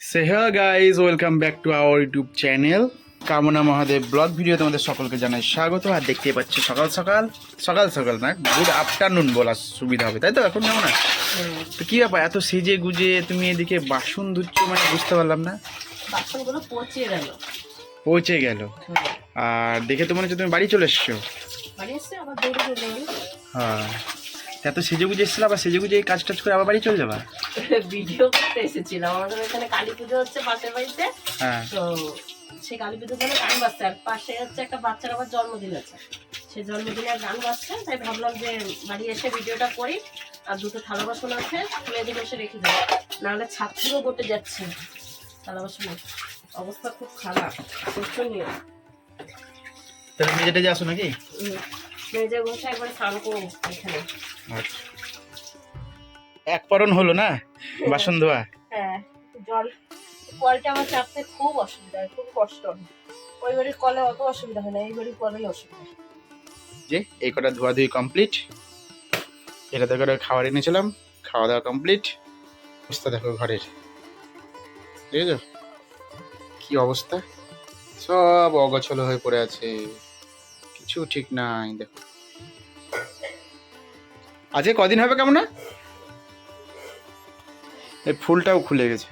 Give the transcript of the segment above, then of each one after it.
Say guys welcome back to our YouTube channel Kamana Mahadev blog video তোমাদের সকলকে জানাই স্বাগত। আর দেখতে পাচ্ছ সকাল সকাল সকাল সকাল না গুড আফটারনুন বলার সুবিধা হবে তাই তো? এখন কেমন আছে? তো কী ব্যাপার এত সেজে গুজে তুমি এদিকে বাসন ধুচ্ছ মানে বুঝতে পারলাম না? বাসনগুলো পচে গেল। পৌঁছে গেল। আর দেখে তো মনে হচ্ছে তুমি বাড়ি চলে এসছো। বাড়ি হ্যাঁ এত সেজে গুজে এসেছিল আবার সেজে গুজে এই কাজ টাজ করে আবার বাড়ি চলে যাবা? ভিডিও করতে এসেছিলাম। আমাদের এখানে কালী পুজো হচ্ছে পাশের বাড়িতে। হ্যাঁ। তো সে কালী পুজোর জন্য গান বাজছে আর পাশে হচ্ছে একটা বাচ্চার আবার জন্মদিন আছে। জন্মদিনে গান বাজছে তাই ভাবলাম যে বাড়ি এসে ভিডিওটা করি আর দুটো থালা বাসন আছে দিয়ে বসে রেখে দেবো। নাহলে থেকেও বটে যাচ্ছে। থালা বাসনের অবস্থা খুব খারাপ শোচনীয় তাহলে মেজেটা যে আসো নাকি? মেজে বসে একবার স্নান করব এখানে। আচ্ছা এক পরন হলো না? বাসন ধোয়া? হ্যাঁ জল কলটা আমার চাপতে খুব অসুবিধা হয় খুব কষ্ট হয়। ওই বাড়ির কলে অত অসুবিধা হয় না এই বাড়ির কলেই অসুবিধা যে এই কটা ধোয়াধুয়ি কমপ্লিট এটাতে করে খাবার এনেছিলাম খাওয়া দাওয়া কমপ্লিট অবস্থা দেখো ঘরের। ঠিক আছে কি অবস্থা? সব অগছল হয়ে পড়ে আছে। কিছু ঠিক নাই দেখো। আজকে কদিন হবে কেমন এই ফুলটাও খুলে গেছে।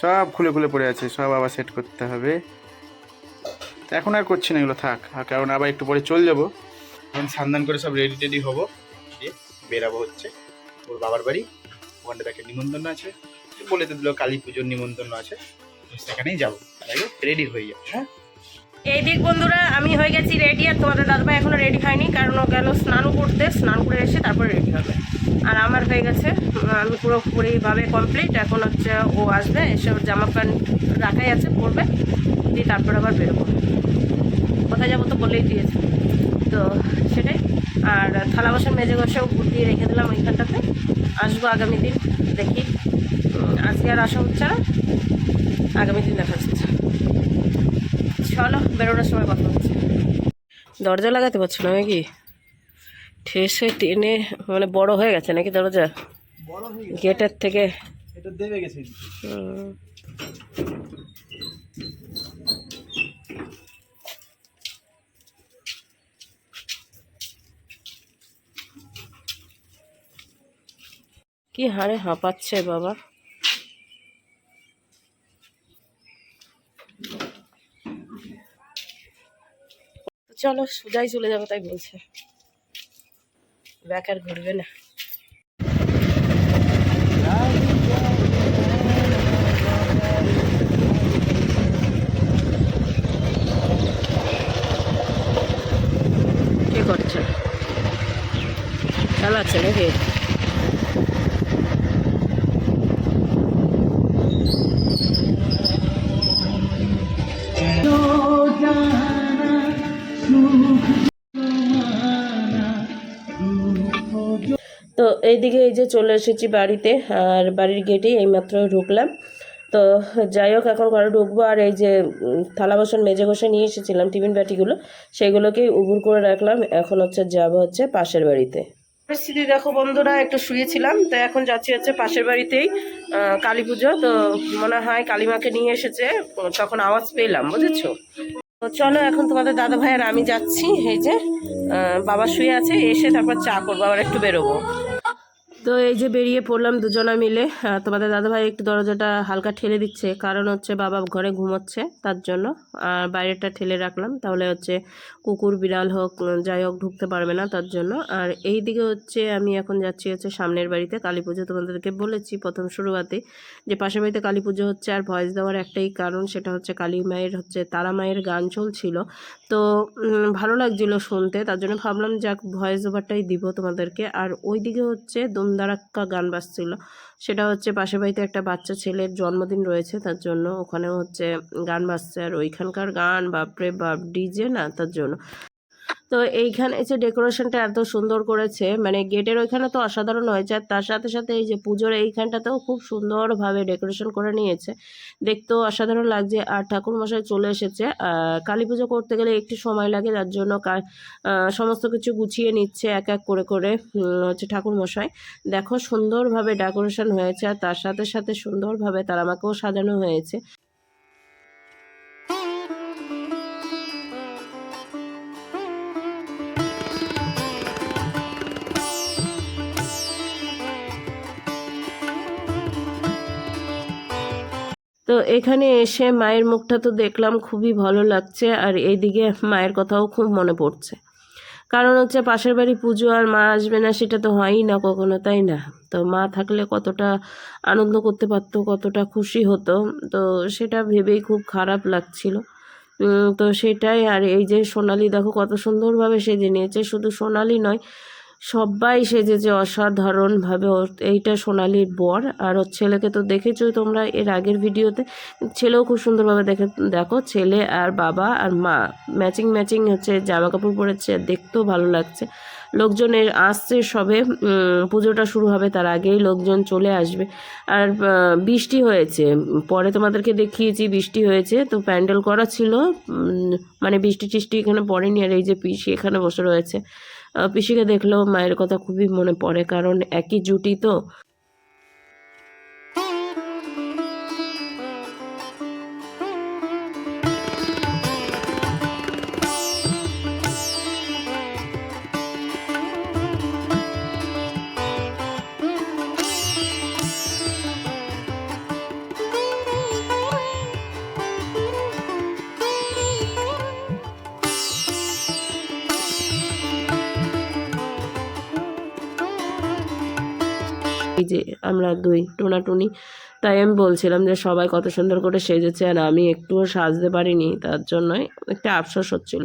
সব খুলে খুলে পড়ে আছে, সব আবার সেট করতে হবে। এখন আর করছি না, এগুলো থাক। কারণ আবার একটু পরে চলে যাব। এখন সান্দান করে সব রেডি টেডি হব। বেরাবো হচ্ছে। ওর বাবার বাড়ি। ওখানটাতে একটা নিমন্ত্রণ আছে। বলে তো দিল কালী পুজোর নিমন্ত্রণ আছে। সেখানেই যাব। রেডি হয়ে যাব হ্যাঁ? এই দিক বন্ধুরা, আমি হয়ে গেছি রেডি আর তোমাদের দাদাভাই এখনও রেডি হয়নি কারণ ও গেল স্নান করতে, স্নান করে এসে তারপরে রেডি হবে। আর আমার হয়ে গেছে, আমি পুরোপুরিভাবে কমপ্লিট এখন হচ্ছে ও আসবে, এসে ওর জামা প্যান্ট রাখাই আছে, পরবে, দিয়ে তারপর আবার বেরোবো। কোথায় যাব তো বলেই দিয়েছে। তো সেটাই, আর থালা বাসন মেজে বসেও দিয়ে রেখে দিলাম ওইখানটাতে। আসব আগামী দিন, দেখি। আজকে আর আসা হচ্ছে না, আগামী দিন দেখা যাচ্ছে চলো বেরোনোর সময় কথা হচ্ছে। দরজা লাগাতে পারছ না নাকি? ঠেসে টেনে মানে বড় হয়ে গেছে নাকি দরজা? বড় গেটের থেকে। এটা দেবে গেছে কি হারে হাঁপাচ্ছে বাবা? চলো সোজাই চলে যাব তাই বলছে। ব্যাক আর ঘুরবে না। কে করছে? চালাচ্ছে নাকি? তো এইদিকে এই যে চলে এসেছি বাড়িতে, আর বাড়ির গেটেই এইমাত্র ঢুকলাম। তো যাই হোক, এখন ঘরে ঢুকবো, আর এই যে থালা বাসন মেজে ঘষে নিয়ে এসেছিলাম টিফিন বাটিগুলো, সেগুলোকেই উবুর করে রাখলাম। এখন হচ্ছে যাব হচ্ছে পাশের বাড়িতে। পরিস্থিতি দেখো বন্ধুরা, একটু শুয়েছিলাম, তো এখন যাচ্ছি হচ্ছে পাশের বাড়িতেই কালী পুজো। তো মনে হয় কালীমাকে নিয়ে এসেছে, তখন আওয়াজ পেলাম, বুঝেছ? তো চলো এখন তোমাদের দাদা ভাই আর আমি যাচ্ছি, এই যে বাবা শুয়ে আছে, এসে তারপর চা করব, আবার একটু বেরোবো। তো এই যে বেরিয়ে পড়লাম দুজনা মিলে তোমাদের দাদাভাই একটু দরজাটা হালকা ঠেলে দিচ্ছে। কারণ হচ্ছে বাবা ঘরে ঘুমোচ্ছে তার জন্য। আর বাইরেটা ঠেলে রাখলাম। তাহলে হচ্ছে কুকুর, বিড়াল হোক যাই হোক ঢুকতে পারবে না তার জন্য। আর এই দিকে হচ্ছে আমি এখন যাচ্ছি হচ্ছে সামনের বাড়িতে কালী পুজো। তোমাদেরকে বলেছি প্রথম শুরুয়াতে যে পাশের বাড়িতে কালী পুজো হচ্ছে আর ভয়েস দেওয়ার একটাই কারণ, সেটা হচ্ছে কালী মায়ের হচ্ছে, তারা মায়ের গান চলছিল। তো ভালো লাগছিল শুনতে। তার জন্য ভাবলাম, যাক ভয়েস ওভারটাই দিব তোমাদেরকে। আর ওইদিকে হচ্ছে দুমদারাক্কা গান বাজছিল। সেটা হচ্ছে পাশে বাড়িতে একটা বাচ্চা ছেলের জন্মদিন রয়েছে, তার জন্য ওখানে হচ্ছে গান বাজছে। আর ওইখানকার গান, বাপরে বাপ, ডিজে না, তার জন্য। তো এইখানে যে ডেকোরেশনটা এত সুন্দর করেছে মানে গেটের ওইখানে তো অসাধারণ হয়েছে, আর তার সাথে সাথে এই যে পুজোর এইখানটাতেও খুব সুন্দরভাবে ডেকোরেশন করে নিয়েছে। দেখতেও অসাধারণ লাগছে, আর ঠাকুর মশাই চলে এসেছে। কালী পুজো করতে গেলে একটু সময় লাগে, যার জন্য সমস্ত কিছু গুছিয়ে নিচ্ছে এক এক করে করে হচ্ছে ঠাকুর মশাই। দেখো সুন্দরভাবে ডেকোরেশন হয়েছে, আর তার সাথে সাথে সুন্দরভাবে তার আমাকেও সাজানো হয়েছে। তো এখানে এসে মায়ের মুখটা তো দেখলাম খুবই ভালো লাগছে আর এইদিকে মায়ের কথাও খুব মনে পড়ছে। কারণ হচ্ছে পাশের বাড়ি পুজো আর মা আসবে না সেটা তো হয়ই না কখনো, তাই না? তো মা থাকলে কতটা আনন্দ করতে পারতো, কতটা খুশি হতো, তো সেটা ভেবেই খুব খারাপ লাগছিল। তো সেটাই আর এই যে সোনালি, দেখো কত সুন্দরভাবে সেজে নিয়েছে। শুধু সোনালি নয় সবাই সেজেছে অসাধারণভাবে। এইটা সোনালির বর। আর ওর ছেলেকে তো দেখেছোই তোমরা এর আগের ভিডিওতে? ছেলেও খুব সুন্দরভাবে দেখে, দেখো, ছেলে আর বাবা আর মা। ম্যাচিং ম্যাচিং হচ্ছে, জামা কাপড় পরেছে দেখতেও ভালো লাগছে। লোকজনের আসছে সবে পুজোটা শুরু হবে তার আগেই লোকজন চলে আসবে। আর বৃষ্টি হয়েছে। পরে তোমাদেরকে দেখিয়েছি, বৃষ্টি হয়েছে। তো প্যান্ডেল করা ছিল মানে বৃষ্টি টিষ্টি এখানে পড়েনি। আর এই যে পিসি এখানে বসে রয়েছে। পিসিকে দেখলেও মায়ের কথা খুবই মনে পড়ে। কারণ একই জুটি তো। এই যে আমরা দুই টোনাটুনি, তাই আমি বলছিলাম যে সবাই কত সুন্দর করে সেজেছে আর আমি একটুও সাজতে পারিনি, তার জন্যই একটা আফসোস হচ্ছিল।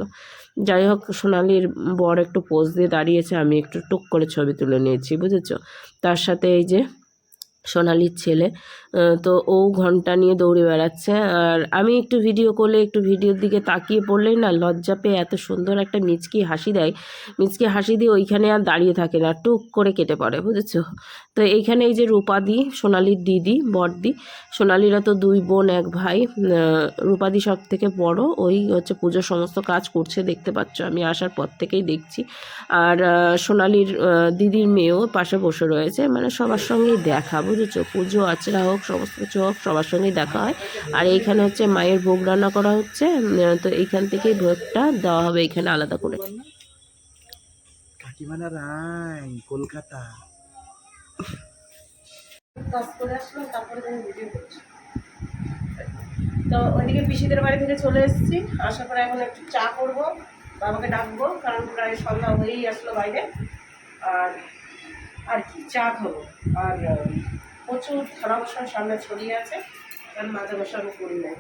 যাই হোক, সোনালির বর একটু পোজ দিয়ে দাঁড়িয়েছে, আমি একটু টুক করে ছবি তুলে নিয়েছি, বুঝেছ? তার সাথে এই যে সোনালির ছেলে তো ও ঘণ্টা নিয়ে দৌড়ে বেড়াচ্ছে। আর আমি একটু ভিডিও করলে একটু ভিডিওর দিকে তাকিয়ে পড়লেই না লজ্জা পেয়ে এত সুন্দর একটা মিচকি হাসি দেয়। মিচকি হাসি দিয়ে ওইখানে আর দাঁড়িয়ে থাকে না, টুক করে কেটে পড়ে, বুঝেছ? তো এইখানে এই যে রূপাদি, সোনালির দিদি, বড়দি, সোনালিরা তো দুই বোন, এক ভাই রূপাদি সব থেকে বড়, ওই হচ্ছে পুজোর সমস্ত কাজ করছে, দেখতে পাচ্ছ আমি আসার পর থেকেই দেখছি। আর সোনালির দিদির মেয়েও পাশে বসে রয়েছে মানে সবার সঙ্গেই দেখা, বুঝেছ? পুজো, আচরা হোক সমস্ত কিছু হোক সবার সঙ্গেই দেখা হয়। আর এইখানে হচ্ছে মায়ের ভোগ রান্না করা হচ্ছে। তো এইখান থেকেই ভোগটা দেওয়া হবে এখানে আলাদা করে। কাকিমানা রায় কলকাতা। কাজ করে আসলাম তারপরে আমি ভিডিও করছি। তো ওইদিকে পিসিদের বাড়ি থেকে চলে এসেছি। আসার পরে এখন একটু চা করব বাবাকে ডাকবো কারণ প্রায় সন্ধ্যা হয়েই আসলো বাইরে। আর আর কি চা খাব। আর প্রচুর থালা বসার সামনে ছড়িয়ে আছে কারণ মাঝে বসে আমি করি নাই।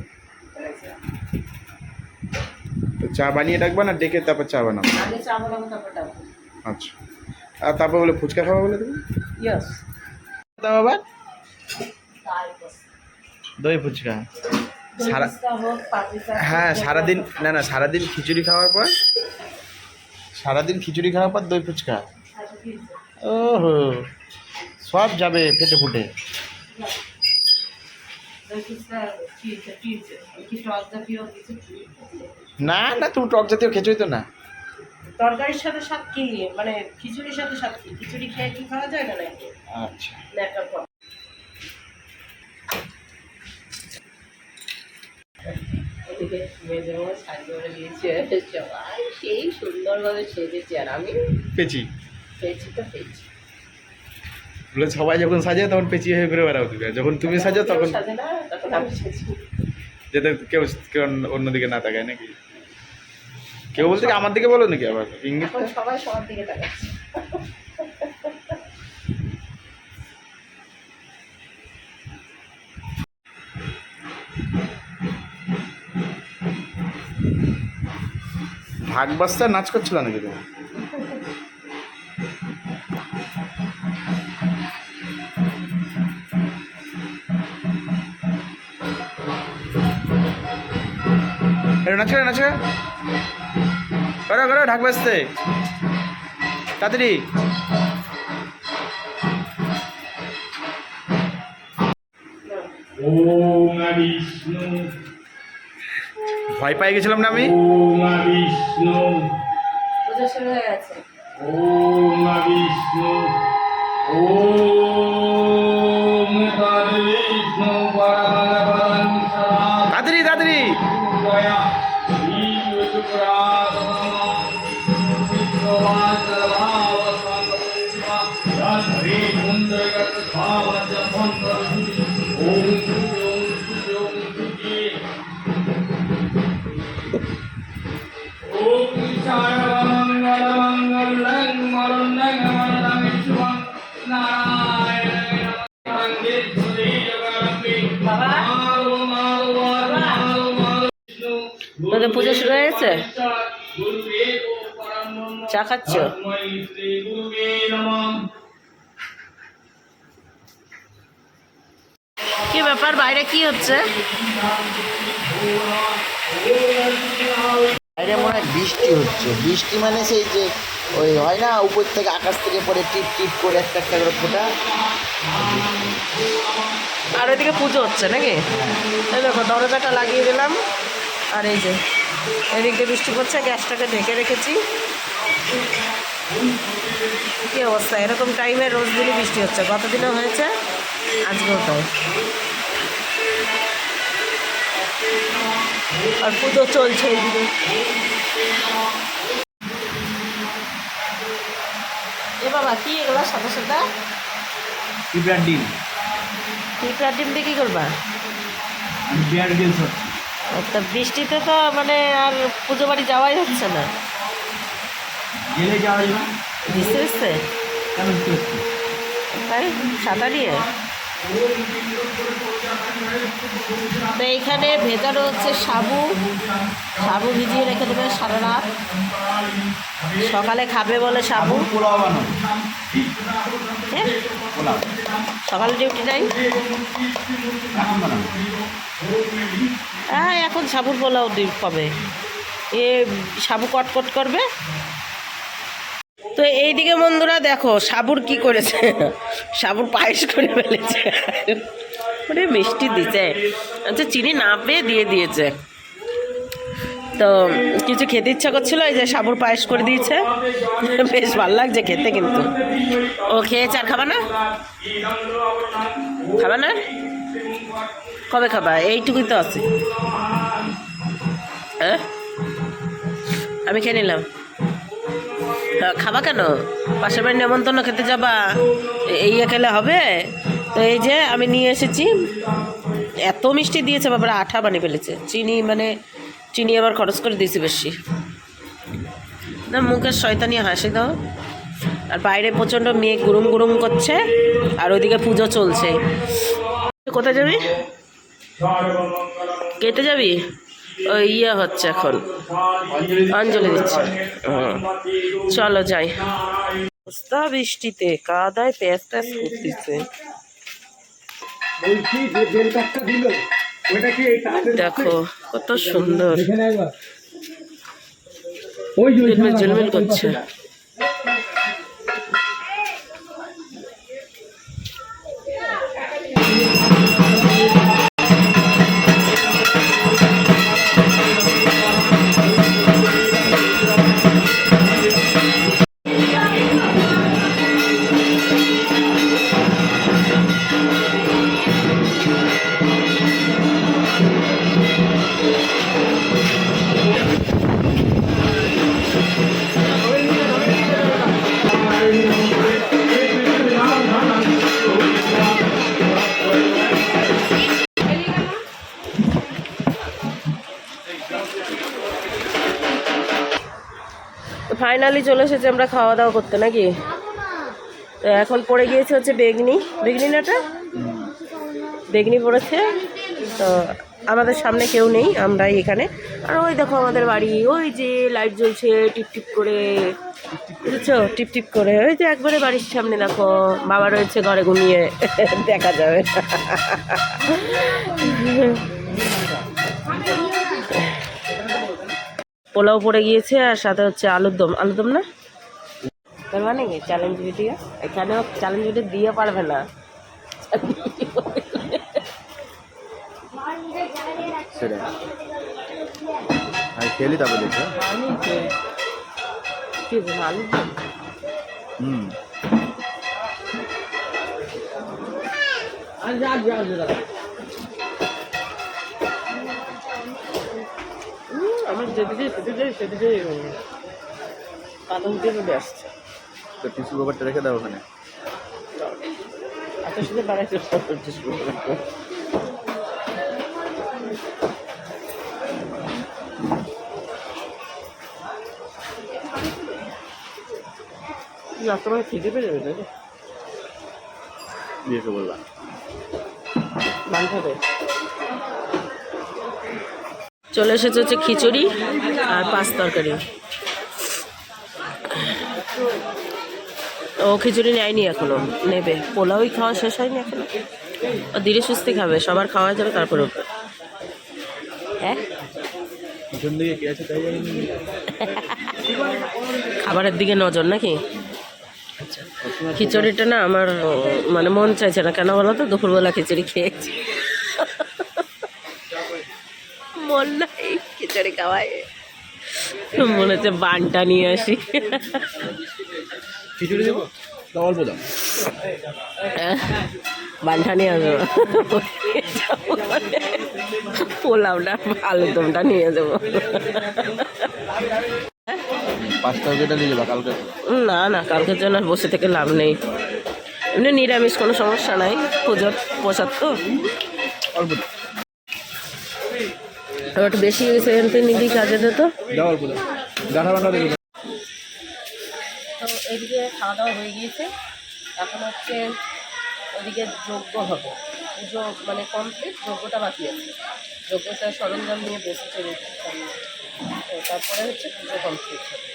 তো চা বানিয়ে ডাকবা না ডেকে তারপর চা বানাবো আগে চা বানাবো তারপর ডাকবো। আচ্ছা। আর তারপর বলে ফুচকা খাওয়া বলে তুমি ইয়েস দাও আবার? দই ফুচকা। সারা- হ্যাঁ সারাদিন না না সারাদিন খিচুড়ি খাওয়ার পর সারাদিন খিচুড়ি খাওয়ার পর দই ফুচকা। ওহো। সব যাবে ফেটে ফুটে। না না তুমি টক জাতীয় খেছোই তো না। তরকারির সাথে স্বাদ কি? মানে খিচুড়ির সাথে স্বাদ কি? খিচুড়ি খেয়ে কি খাওয়া যায় না নাকি? আচ্ছা। না একটা পর। এদিকে মেজে বউ সাজিয়ে দিয়েছে। সবাই সেই সুন্দরভাবে সেজেছে আর আমি। পেয়েছি তো পেয়েছি। বলে সবাই যখন সাজে তখন পেঁচি হয়ে ঘুরে বেড়াও তুমি যখন তুমি সাজো তখন যাতে কেউ কেউ অন্যদিকে না তাকায় নাকি? কেউ বলতে কি আমার দিকে বলো নাকি আবার? ইংলিশ সবাই সবার দিকে তাকাচ্ছে। নাচ করছিল নাকি তুমি? নাচে নাচে করো করো ঢাক বাজতে তাড়াতাড়ি। ভয় পাই গেছিলাম না আমি? বিষ্ণু। শুরু হয়ে গেছে। ওম বিষ্ণু। ওম তোদের পুজো শুরু হয়ে গেছে চা খাচ্ছ? কি ব্যাপার বাইরে কি হচ্ছে? বাইরে মনে হয় বৃষ্টি হচ্ছে। বৃষ্টি মানে সেই যে ওই হয় না উপর থেকে আকাশ থেকে পরে টিপ টিপ করে একটা একটা করে ফোটা? আর ওইদিকে পুজো হচ্ছে নাকি? এই দেখো দরজাটা লাগিয়ে দিলাম। আর এই যে এদিকে বৃষ্টি পড়ছে গ্যাসটাকে ঢেকে রেখেছি। কি অবস্থা? এরকম টাইমে রোজ দিনই বৃষ্টি হচ্ছে। গতদিনও হয়েছে আজকেও তাই। আর পুজো চলছে এইদিকে। এ বাবা কি এগুলো সাদা সাদা? পিঁপড়ার ডিম পিঁপড়ার ডিম দিয়ে কী করবা? আমি পেয়ার ডিম তা বৃষ্টিতে তো মানে আর পুজো বাড়ি যাওয়াই হচ্ছে না। গেলে যাওয়া যাবে। ভিজতে ভিজতে তাই সাঁতার নিয়ে তো এইখানে ভেজানো হচ্ছে সাবু। সাবু ভিজিয়ে রেখে দেবে সারা রাত। সকালে খাবে বলে সাবু। হ্যাঁ? সকালে ডিউটি নাই? হ্যাঁ এখন সাবুর পোলাও পাবে। এ সাবু কটকট করবে। তো এইদিকে বন্ধুরা দেখো, সাবুর কি করেছে? সাবুর পায়েস করে ফেলেছে। মানে মিষ্টি দিছে। আচ্ছা চিনি না পেয়ে দিয়ে দিয়েছে। তো কিছু খেতে ইচ্ছা করছিল, এই যে সাবুর পায়েস করে দিয়েছে। বেশ ভালো লাগছে খেতে কিন্তু। ও খেয়েছে আর খাবা না? খাবা না? কবে খাবা? এইটুকুই তো আছে। হ্যাঁ? আমি খেয়ে নিলাম। খাবা কেন? পাশের বাড়ির নেমন্তন্ন খেতে যাবা। এই খেলে হবে? তো এই যে আমি নিয়ে এসেছি। এত মিষ্টি দিয়েছে বাবার, আঠা বানিয়ে ফেলেছে। চিনি মানে চিনি আবার খরচ করে দিয়েছি বেশি। না, মুখের শয়তানি হাসি দাও। আর বাইরে প্রচণ্ড মেঘ গুরুম গুরুম করছে, আর ওইদিকে পুজো চলছে। কোথায় যাবি? কেটে যাবি? ইয়ে হচ্ছে এখন। অঞ্জলি দিচ্ছে। হুম। চলো যাই। অবস্থা বৃষ্টিতে কাদায় প্যাঁচ প্যাঁচ করতেছে। দেখো কত সুন্দর। ঝিলমিল করছে। ফাইনালি চলে এসেছে, আমরা খাওয়া দাওয়া করতে, নাকি? তো এখন পড়ে গিয়েছে হচ্ছে বেগনি। বেগনি নাটা? বেগনি পড়েছে। তো আমাদের সামনে কেউ নেই, আমরাই এখানে। আর ওই দেখো আমাদের বাড়ি, ওই যে লাইট জ্বলছে, টিপ টিপ করে। বুঝেছ? টিপ টিপ করে। ওই যে একবারে বাড়ির সামনে দেখো, বাবা রয়েছে ঘরে ঘুমিয়ে। দেখা যাবে। পোলাও পড়ে গিয়েছে আর সাথে হচ্ছে আলুর দম। আলুর দম না? তার মানে কি? চ্যালেঞ্জ ভিডিও এখানেও চ্যালেঞ্জ ভিডিও দিয়ে পারবে না। সেটাই। আর খেলি তারপর দেখো আমি কি আলুর দম? হুম। হুম, আমার যেদিকে সেদিকে সেদিকে পাতা উঠে চলে আসছে। তো টিস্যু পেপারটা রেখে দাও ওখানে। এত সুন্দর বাড়াইছে তোমার খিদে পেয়ে যাবে তাই তো? দিয়েছে বললাম। বান্ধবে চলে এসেছে হচ্ছে খিচুড়ি আর পাঁচ তরকারি। ও খিচুড়ি নেয়নি এখনও নেবে। পোলাওই খাওয়া শেষ হয়নি এখনও। ও ধীরে সুস্থে খাবে সবার খাওয়া যাবে তারপরে উঠবে। হ্যাঁ? খাবারের দিকে নজর নাকি? খিচুড়িটা না আমার মানে মন চাইছে না। কেন বলো তো? দুপুরবেলা খিচুড়ি খেয়েছি। মন নাই। খিচুড়ি খাওয়ায় মনে হচ্ছে বানটা নিয়ে আসি। খিচুড়ি দেবো? অল্প দাও বানটা নিয়ে আসব। পোলাওটা আলুর দমটা নিয়ে যাব পাঁচটা যেটা কালকে? না না কালকের জন্য আর বসে থেকে লাভ নেই। এমনি নিরামিষ কোনো সমস্যা নাই। পুজোর প্রসাদ তো। অল্প একটু বেশি গেছে এনতে নিবি কাজে দে তো। তো এদিকে খাওয়া দাওয়া হয়ে গিয়েছে। এখন হচ্ছে ওদিকে যজ্ঞ হবে। পুজো মানে কমপ্লিট যজ্ঞটা বাকি আছে। যজ্ঞটা সরঞ্জাম নিয়ে রয়েছে সামনে। তো তারপরে হচ্ছে পুজো কমপ্লিট হবে।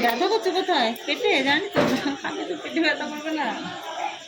ব্যথা করছে কোথায়? পেটে জানি তো। খালি তো পেটে ব্যথা করবে না।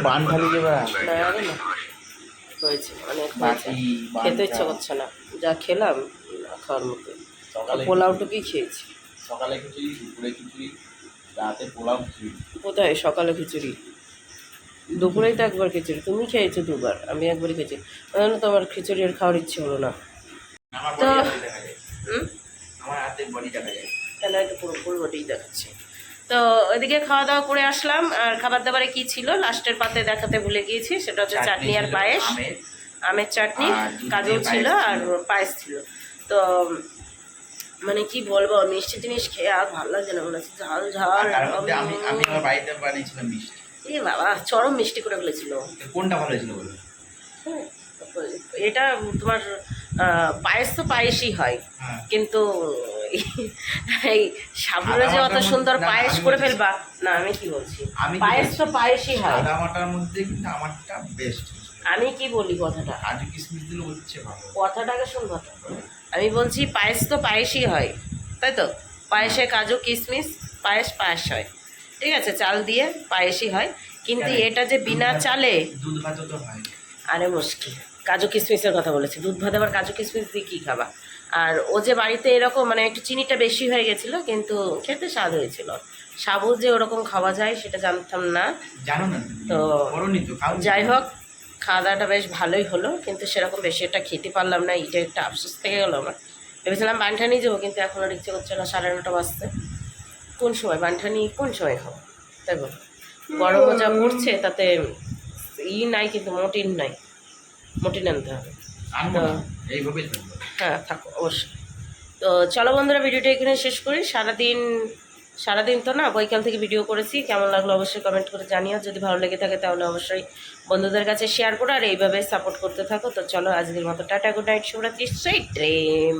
বান না হয়েছে অনেক হয়েছে খেতে ইচ্ছা করছে না। যা খেলাম খাওয়ার মতো। পোলাওটুকুই খেয়েছি। সকালে খিচুড়ি দুপুরে খিচুড়ি রাতে পোলাও খিচুড়ি। কোথায়? সকালে খিচুড়ি। দুপুরেই তো একবার খিচুড়ি। তুমি খেয়েছো দুবার আমি একবারই খেয়েছি। জন্য তো আমার খিচুড়ি আর খাওয়ার ইচ্ছে হলো না। তো- আমার হাতে বডি দেখা যায়। কেন একটু পুরো ফুল বডিই দেখাচ্ছে। তো ওইদিকে খাওয়া দাওয়া করে আসলাম। আর খাবার দাবারে কি ছিল? লাস্টের পাতে দেখাতে ভুলে গিয়েছি। সেটা হচ্ছে চাটনি আর পায়েস। আমের। চাটনি কাজু ছিল আর পায়েস ছিল। তো মানে কি বলব মিষ্টি জিনিস খেয়ে আর ভালো লাগছে না। মনে হচ্ছে ঝাল ঝাল আর তার মধ্যে আমি আমি আমার বাড়িতে বানিয়েছিলাম মিষ্টি। এ বাবা চরম মিষ্টি করে ফেলেছিল। কোনটা ভালো হয়েছিল বলো হ্যাঁ, এটা তোমার পায়েস তো পায়েসই হয়। হ্যাঁ। কিন্তু এই সাবুরে যে অত সুন্দর পায়েস করে ফেলবা। না আমি কি বলছি? পায়েস তো পায়েসই হয়। সাদা মাটার মধ্যে কিন্তু আমারটা বেস্ট আমি কি বলি কথাটা? কাজু কিশমিশ দিলে হচ্ছে ভালো। কথাটাকে শুনব তো আমি বলছি পায়েস তো পায়েসই হয়। তাই তো? পায়েসে কাজু কিশমিশ পায়েস পায়েস হয়। ঠিক আছে চাল দিয়ে পায়েসই হয়। কিন্তু এটা যে বিনা চালে দুধ ভাতও তো হয়। আরে মুশকিল। কাজু কিশমিশের কথা বলেছি। দুধ ভাত আবার কাজু কিশমিশ দিয়ে কী খাবা? আর ও যে বাড়িতে এরকম মানে একটু চিনিটা বেশি হয়ে গেছিল কিন্তু খেতে স্বাদ হয়েছিল। সাবু যে ওরকম খাওয়া যায় সেটা জানতাম না। জানো না তো- যাই হোক খাওয়া দাওয়াটা বেশ ভালোই হলো কিন্তু সেরকম বেশি একটা খেতে পারলাম না এটা একটা আফসোস থেকে গেলো আমার। ভেবেছিলাম বানঠা নিয়ে যাব কিন্তু এখন আর ইচ্ছে করছে না সাড়ে নটা বাজতে। কোন সময়? বানঠা নিয়ে কোন সময় খাব? তাই বল। গরমও যা পড়ছে তাতে ই নাই কিন্তু মোটিন নাই। মোটিন আনতে হবে। তো- এইভাবেই হ্যাঁ থাকো, অবশ্যই। তো চলো বন্ধুরা, ভিডিওটা এখানে শেষ করি। সারাদিন সারাদিন তো না, বৈকাল থেকে ভিডিও করেছি। কেমন লাগল অবশ্যই কমেন্ট করে জানিও। যদি ভালো লেগে থাকে তাহলে অবশ্যই বন্ধুদের কাছে শেয়ার করো। আর এইভাবে সাপোর্ট করতে থাকো। তো চলো আজকের মতো টাটা গুড নাইট শুভরাত্রি সুইট ড্রিম